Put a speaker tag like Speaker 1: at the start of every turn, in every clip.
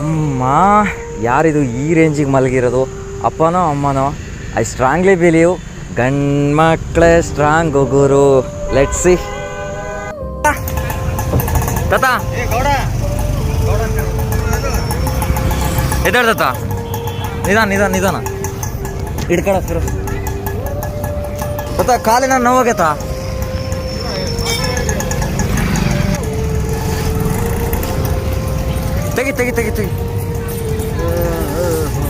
Speaker 1: ಅಮ್ಮ, ಯಾರಿದು ಈ ರೇಂಜಿಗೆ ಮಲಗಿರೋದು? ಅಪ್ಪನೋ, ಅಮ್ಮನೋ? ಐ ಸ್ಟ್ರಾಂಗ್ಲಿ ಬಿಲೀವ್ ಗಂಡ್ಮಕ್ಳೇ ಸ್ಟ್ರಾಂಗ್ ಗುರು. ಲೆಟ್ ಸಿ ತಾತ? ನಿಧಾನ ನಿಧಾನ ನಿಧಾನ. ಹಿಡ್ಕೊಳ ಫಿರು ತಾತ, ಕಾಲಿನ ನೋವಾಗೈತಾ? ತೆಗಿ ತೆಗಿ ತೆಗಿ ತೆಗಿ.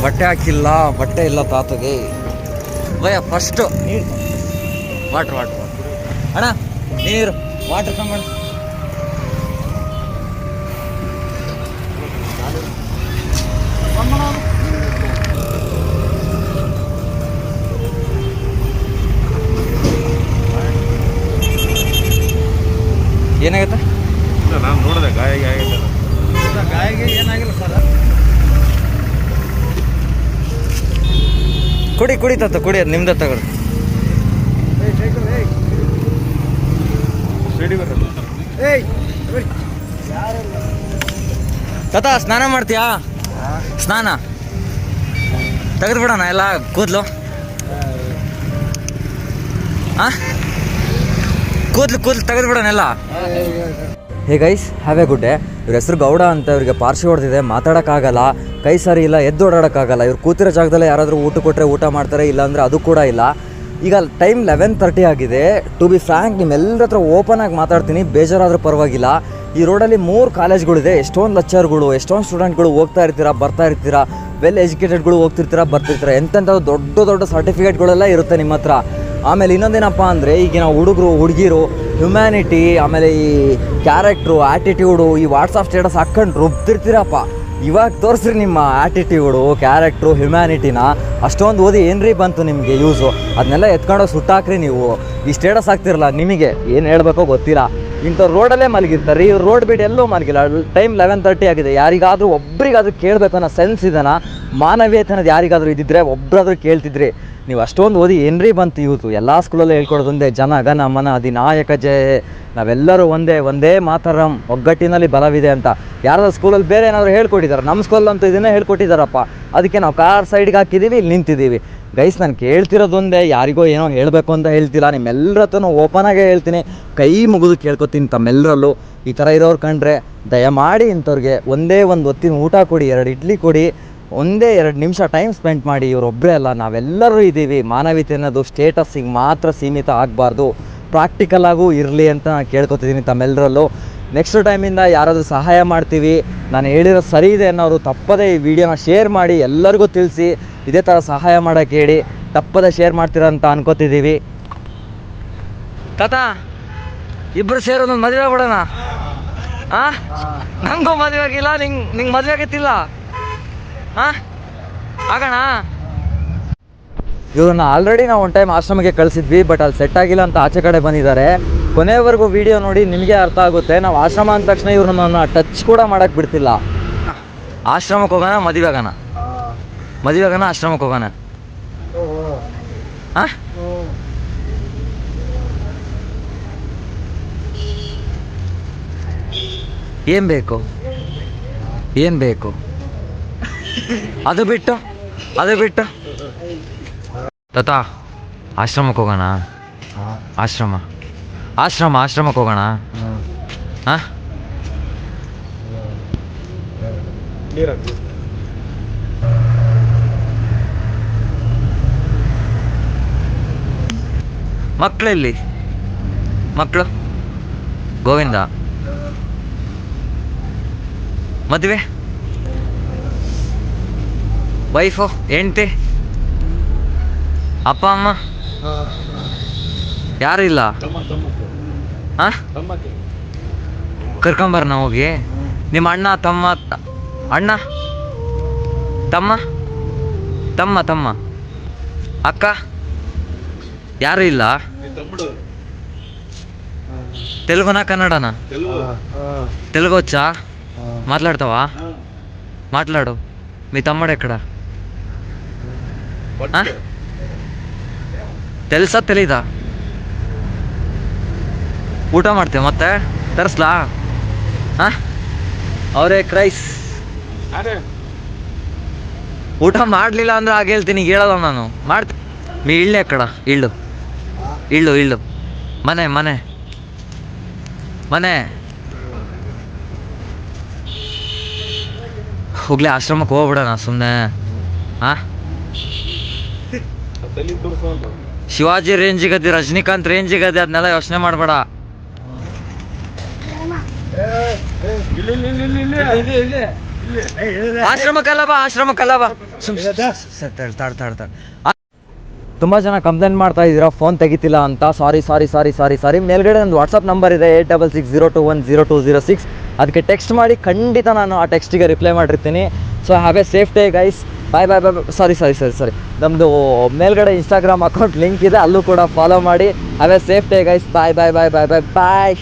Speaker 1: ಬಟ್ಟೆ ಹಾಕಿಲ್ಲ ಬಟ್ಟೆ ಇಲ್ಲ ತಾತಗೆ. ಭಯ ಫಸ್ಟು ನೀರು. ವಾಟ್ರ್ ವಾಟ್ರ್ ಅಣ್ಣ ನೀರು ವಾಟ್ರ್ ತಗೊಂಡು ಏನಾಗತ್ತೆ
Speaker 2: ಇಲ್ಲ ನಾನು ನೋಡಿದೆ ಗಾಯ ಆಗೈತೆ
Speaker 1: ಗಾಯಗೆ ಏನಾಗಿಲ್ಲ ಸರ್. ಕುಡಿ ಕುಡಿ ತತ್ತ ಕುಡಿ ಅದು ನಿಮ್ದ ತಗೊಳ್ಳಿ. ತತ ಸ್ನಾನ ಮಾಡ್ತೀಯಾ? ಸ್ನಾನ? ತೆಗೆದು ಬಿಡೋಣ ಎಲ್ಲ ಕೂದಲು. ಹಾಂ ಕೂದ್ಲು ಕೂದ್ಲು ತೆಗೆದು ಬಿಡೋಣ ಎಲ್ಲ hey guys have a good day ಇವ್ರ ಹೆಸರು ಗೌಡ ಅಂತ ಇವರಿಗೆ ಪಾರ್ಸಿ ಹೊಡೆದಿದೆ. ಮಾತಾಡೋಕ್ಕಾಗಲ್ಲ. ಕೈ ಸರಿ ಇಲ್ಲ, ಎದ್ದು ಓಡಾಡೋಕ್ಕಾಗಲ್ಲ. ಇವ್ರು ಕೂತಿರೋ ಜಾಗದಲ್ಲೇ ಯಾರಾದರೂ ಊಟ ಕೊಟ್ಟರೆ ಊಟ ಮಾಡ್ತಾರೆ, ಇಲ್ಲಾಂದರೆ ಅದು ಕೂಡ ಇಲ್ಲ. ಈಗ ಟೈಮ್ ಲೆವೆನ್ ತರ್ಟಿ ಆಗಿದೆ. ಟು ಬಿ ಫ್ರ್ಯಾಂಕ್ ನಿಮ್ಮೆಲ್ಲರ ಹತ್ರ ಓಪನ್ ಆಗಿ ಮಾತಾಡ್ತೀನಿ. ಬೇಜಾರಾದರೂ ಪರವಾಗಿಲ್ಲ. ಈ ರೋಡಲ್ಲಿ ಮೂರು ಕಾಲೇಜ್ಗಳಿದೆ. ಎಷ್ಟೊಂದು ಲೆಕ್ಚರ್ಗಳು ಎಷ್ಟೊಂದು ಸ್ಟೂಡೆಂಟ್ಗಳು ಹೋಗ್ತಾ ಇರ್ತೀರಾ, ಬರ್ತಾ ಇರ್ತೀರಾ ವೆಲ್ ಎಜುಕೇಟೆಡ್ಗಳು ಹೋಗ್ತಿರ್ತೀರಾ, ಬರ್ತಿರ್ತೀರಾ ಎಂಥ ದೊಡ್ಡ ದೊಡ್ಡ ಸರ್ಟಿಫಿಕೇಟ್ಗಳೆಲ್ಲ ಇರುತ್ತೆ ನಿಮ್ಮ ಹತ್ರ. ಆಮೇಲೆ ಇನ್ನೊಂದೇನಪ್ಪ ಅಂದರೆ, ಈಗಿನ ಹುಡುಗರು, ಹುಡುಗಿರು ಹ್ಯುಮ್ಯಾನಿಟಿ ಆಮೇಲೆ ಈ ಕ್ಯಾರೆಕ್ಟ್ರು ಆ್ಯಟಿಟ್ಯೂಡು ಈ ವಾಟ್ಸಪ್ ಸ್ಟೇಟಸ್ ಹಾಕ್ಕೊಂಡು ರುಬ್ತಿರ್ತೀರಪ್ಪ ಇವಾಗ ತೋರಿಸ್ರಿ ನಿಮ್ಮ ಆ್ಯಟಿಟ್ಯೂಡು ಕ್ಯಾರೆಕ್ಟ್ರು ಹ್ಯುಮ್ಯಾನಿಟಿನ ಅಷ್ಟೊಂದು ಓದಿ ಏನ್ರಿ ಬಂತು ನಿಮಗೆ ಯೂಸು ಅದನ್ನೆಲ್ಲ ಎತ್ಕೊಂಡೋಗಿ ಸುಟ್ಟಾಕ್ರಿ ನೀವು. ಈ ಸ್ಟೇಟಸ್ ಹಾಕ್ತಿರಲ್ಲ, ನಿಮಗೆ ಏನು ಹೇಳಬೇಕೋ ಗೊತ್ತಿಲ್ಲ. ಇಂಥ ರೋಡಲ್ಲೇ ಮಲಗಿರ್ತಾರೆ. ಈ ರೋಡ್ ಬಿಟ್ಟು ಎಲ್ಲೂ ಮಲಗಿಲ್ಲ. ಟೈಮ್ ಲೆವೆನ್ ತರ್ಟಿ ಆಗಿದೆ. ಯಾರಿಗಾದರೂ ಒಬ್ರಿಗಾದ್ರೂ ಕೇಳಬೇಕು ಅನ್ನೋ ಸೆನ್ಸ್ ಇದನ್ನ ಮಾನವೀಯತೆ ಅನ್ನೋದು ಯಾರಿಗಾದರೂ ಇದ್ದಿದ್ರೆ ಒಬ್ಬರಾದ್ರೂ ಕೇಳ್ತಿದ್ರಿ. ನೀವು ಅಷ್ಟೊಂದು ಓದಿ ಏನ್ರಿ ಬಂತು ಇವತ್ತು ಎಲ್ಲ ಸ್ಕೂಲಲ್ಲೇ ಹೇಳ್ಕೊಡೋದೊಂದೇ ಜನ ಗನ ಮನ ಅಧಿನಾಯಕ ಜಯ. ನಾವೆಲ್ಲರೂ ಒಂದೇ ಒಂದೇ ಮಾತರಂ, ಒಗ್ಗಟ್ಟಿನಲ್ಲಿ ಬಲವಿದೆ ಅಂತ. ಯಾರಾದ್ರೂ ಸ್ಕೂಲಲ್ಲಿ ಬೇರೆ ಏನಾದರೂ ಹೇಳ್ಕೊಟ್ಟಿದ್ದಾರೆ ನಮ್ಮ ಸ್ಕೂಲಂತೂ ಇದನ್ನೇ ಹೇಳ್ಕೊಟ್ಟಿದ್ದಾರಪ್ಪ ಅದಕ್ಕೆ ನಾವು ಕಾರ್ ಸೈಡ್ಗೆ ಹಾಕಿದ್ದೀವಿ ಇಲ್ಲಿ ನಿಂತಿದ್ದೀವಿ ಗೈಸ್ ನಾನು ಕೇಳ್ತಿರೋದೊಂದೇ ಯಾರಿಗೋ ಏನೋ ಹೇಳಬೇಕು ಅಂತ ಹೇಳ್ತಿಲ್ಲ ನಿಮ್ಮೆಲ್ಲರ ಹತ್ರನೂ ಓಪನಾಗೇ ಹೇಳ್ತೀನಿ. ಕೈ ಮುಗಿದು ಕೇಳ್ಕೊತೀನಿ ತಮ್ಮೆಲ್ಲರಲ್ಲೂ ಈ ಥರ ಇರೋರು ಕಂಡ್ರೆ ದಯಮಾಡಿ ಇಂಥವ್ರಿಗೆ ಒಂದೇ ಒಂದು ಹೊತ್ತಿನ ಊಟ ಕೊಡಿ, ಎರಡು ಇಡ್ಲಿ ಕೊಡಿ. ಒಂದೇ ಎರಡು ನಿಮಿಷ ಟೈಮ್ ಸ್ಪೆಂಡ್ ಮಾಡಿ ಇವರೊಬ್ಬರೇ ಅಲ್ಲ, ನಾವೆಲ್ಲರೂ ಇದ್ದೀವಿ. ಮಾನವೀಯತೆ ಅನ್ನೋದು ಸ್ಟೇಟಸ್ಸಿಗೆ ಮಾತ್ರ ಸೀಮಿತ ಆಗಬಾರ್ದು. ಪ್ರಾಕ್ಟಿಕಲ್ ಆಗೂ ಇರಲಿ ಅಂತ ನಾನು ಕೇಳ್ಕೊತಿದ್ದೀನಿ ತಮ್ಮೆಲ್ಲರಲ್ಲೂ ನೆಕ್ಸ್ಟ್ ಟೈಮಿಂದ ಯಾರಾದರೂ ಸಹಾಯ ಮಾಡ್ತೀವಿ. ನಾನು ಹೇಳಿರೋ ಸರಿ ಇದೆ ಅನ್ನೋರು ತಪ್ಪದೇ ಈ ವಿಡಿಯೋನ ಶೇರ್ ಮಾಡಿ, ಎಲ್ಲರಿಗೂ ತಿಳಿಸಿ. ಇದೇ ಥರ ಸಹಾಯ ಮಾಡೋಕ್ಕೆ ಹೇಳಿ ತಪ್ಪದೇ ಶೇರ್ ಮಾಡ್ತೀರ ಅಂತ ಅನ್ಕೋತಿದ್ದೀವಿ. ತಾತ ಇಬ್ಬರು ಸೇರೋದು ಮದುವೆ ಬಿಡೋಣ ಆ? ನಂಗೂ ಮದುವೆ ಆಗಿಲ್ಲ, ನಿಂಗೆ ನಿಂಗೆ ಮದುವೆ ಆಗೈತಿಲ್ಲ. ಹಾಂ ಆಗೋಣ? ಇವ್ರನ್ನ ಆಲ್ರೆಡಿ ನಾವು ಒನ್ ಟೈಮ್ ಆಶ್ರಮಕ್ಕೆ ಕಳಿಸಿದ್ವಿ ಬಟ್ ಅಲ್ಲಿ ಸೆಟ್ ಆಗಿಲ್ಲ ಅಂತ ಆಚೆ ಕಡೆ ಬಂದಿದ್ದಾರೆ. ಕೊನೆವರೆಗೂ ವಿಡಿಯೋ ನೋಡಿ ನಿಮಗೆ ಅರ್ಥ ಆಗುತ್ತೆ. ನಾವು ಆಶ್ರಮ ಅಂದ ತಕ್ಷಣ ಇವ್ರನ್ನ ಟಚ್ ಕೂಡ ಮಾಡೋಕ್ಕೆ ಬಿಡ್ತಿಲ್ಲ. ಆಶ್ರಮಕ್ಕೆ ಹೋಗೋಣ, ಮದುವೆ ಆಗೋಣ. ಮದುವೆ ಆಗೋಣ, ಆಶ್ರಮಕ್ಕೆ ಹೋಗೋಣ. ಹಾಂ ಏನು ಬೇಕು? ಏನು ಬೇಕು? ಅದು ಬಿಟ್ಟು ಅದು ಬಿಟ್ಟು. ತಾತ, ಆಶ್ರಮಕ್ಕೆ ಹೋಗೋಣ. ಆಶ್ರಮ. ಆಶ್ರಮ, ಆಶ್ರಮಕ್ಕೆ ಹೋಗೋಣ. ಹಾಂ
Speaker 2: ನೀರು ಹಾಕ್ತೀವಿ
Speaker 1: ಮಕ್ಕಳೆಲ್ಲಿ ಮಕ್ಕಳು ಗೋವಿಂದ? ಮದುವೆ? ವೈಫು? ಹೆಂಡ್ತಿ? ಅಪ್ಪ, ಅಮ್ಮ? ಯಾರು ಇಲ್ಲ?
Speaker 2: ತಮ್ಮ ತಮ್ಮ
Speaker 1: ಹಾಂ
Speaker 2: ತಮ್ಮಕ್ಕೆ
Speaker 1: ಕರ್ಕೊಂಬರ್ನ ಹೋಗಿ. ನಿಮ್ಮ ಅಣ್ಣ, ತಮ್ಮ ಅಣ್ಣ? ತಮ್ಮ? ತಮ್ಮ ತಮ್ಮ? ಅಕ್ಕ? ಯಾರು ಇಲ್ಲ
Speaker 2: నీ తమ్ముడు
Speaker 1: తెలుగునా కన్నడనా
Speaker 2: తెలుగు
Speaker 1: తెలుగు వచ్చా మాట్లాడతావా మాట్లాడు మీ తమ్ముడు ఎక్కడ ఆ? తెలుసా తెలీదా ಊಟ ಮಾಡ್ತೇವೆ ಮತ್ತೆ ತರಿಸ್ಲಾ ಹಾಂ ಅವರೇ ಕ್ರೈಸ್
Speaker 2: ಅರೆ
Speaker 1: ಊಟ ಮಾಡಲಿಲ್ಲ ಅಂದ್ರೆ ಹಾಗೆ ಹೇಳ್ತೀನಿ ಈಗ ಹೇಳಲ್ಲ ನಾನು ಮಾಡ್ತೀನಿ ಮೀ ಇಳ್ಳೆ ಕಡ ಇಳ್ಳು ಇಳ್ಳು ಇಳ್ಳು. ಮನೆ ಮನೆ. ಮನೆ. ಹೋಗ್ಲಿ ಆಶ್ರಮಕ್ಕೆ ಹೋಗ್ಬಿಡೋಣ ಸುಮ್ಮನೆ ಹಾಂ ಶಿವಾಜಿ ರೇಂಜಿಗದಿ ರಜನಿಕಾಂತ್ ರೇಂಜಿಗದಿ ಅದನ್ನೆಲ್ಲ ಯೋಚನೆ ಮಾಡಬೇಡ. ಆಶ್ರಮಕ್ಕೆಲ್ಲ ಬಾ, ಆಶ್ರಮಕ್ಕಲ್ಲ ಬಾ. ಸುಮ್ಮನೆ ತಾಡ್ ತಡ್ ತಡ್ ತುಂಬ ಜನ ಕಂಪ್ಲೇಂಟ್ ಮಾಡ್ತಾ ಇದ್ದೀರಾ ಫೋನ್ ತೆಗಿತಿಲ್ಲ ಅಂತ. ಸಾರಿ ಸಾರಿ ಸಾರಿ ಸಾರಿ ಸಾರಿ ಮೇಲ್ಗಡೆ ನನ್ನ ವಾಟ್ಸಪ್ ನಂಬರ್ ಇದೆ eight double six zero two one zero two zero six ಅದಕ್ಕೆ ಟೆಕ್ಸ್ಟ್ ಮಾಡಿ ಖಂಡಿತ ನಾನು ಆ ಟೆಕ್ಸ್ಟಿಗೆ ರಿಪ್ಲೈ ಮಾಡಿರ್ತೀನಿ. So have a safe day guys bye bye bye sorry sorry sorry sorry ನಮ್ಮದು ಮೇಲ್ಗಡೆ ಇನ್ಸ್ಟಾಗ್ರಾಮ್ ಅಕೌಂಟ್ ಲಿಂಕ್ ಇದೆ, ಅಲ್ಲೂ ಕೂಡ ಫಾಲೋ ಮಾಡಿ. Have a safe day guys bye bye bye bye bye bye